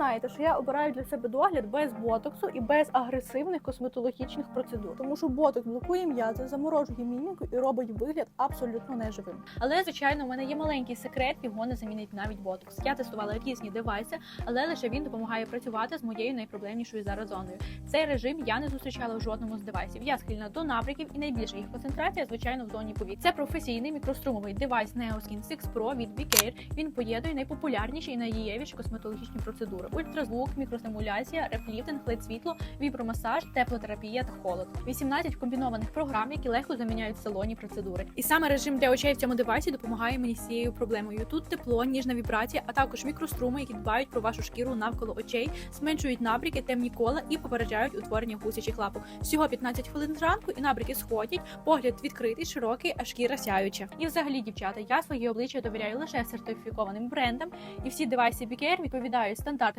знаєте, що я обираю для себе догляд без ботоксу і без агресивних косметологічних процедур, тому що ботокс блокує м'язи, заморожує міміку і робить вигляд абсолютно неживим. Але звичайно, у мене є маленький секрет, його не замінить навіть ботокс. Я тестувала різні девайси, але лише він допомагає працювати з моєю найпроблемнішою зараз зоною. Цей режим я не зустрічала в жодному з девайсів. Я схильна до напряків і найбільша їх концентрація, звичайно, в зоні повік. Це професійний мікрострумовий девайс Neoskin 6 Pro від Bcare. Він поєднує найпопулярніші і найдієвіші косметологічні процедури: ультразвук, мікростимуляція, репліфтинг, лед світло, вібромасаж, теплотерапія та холод. 18 комбінованих програм, які легко заміняють салонні процедури. І саме режим для очей в цьому девайсі допомагає мені з цією проблемою. Тут тепло, ніжна вібрація, а також мікроструми, які дбають про вашу шкіру навколо очей, зменшують набріки, темні кола і попереджають утворення гусячих лапок. Всього 15 хвилин зранку, і набріки сходять, погляд відкритий, широкий, а шкіра сяюча. І взагалі, дівчата, я своє обличчя довіряю лише сертифікованим брендам, і всі девайси Bicare відповідають стандартам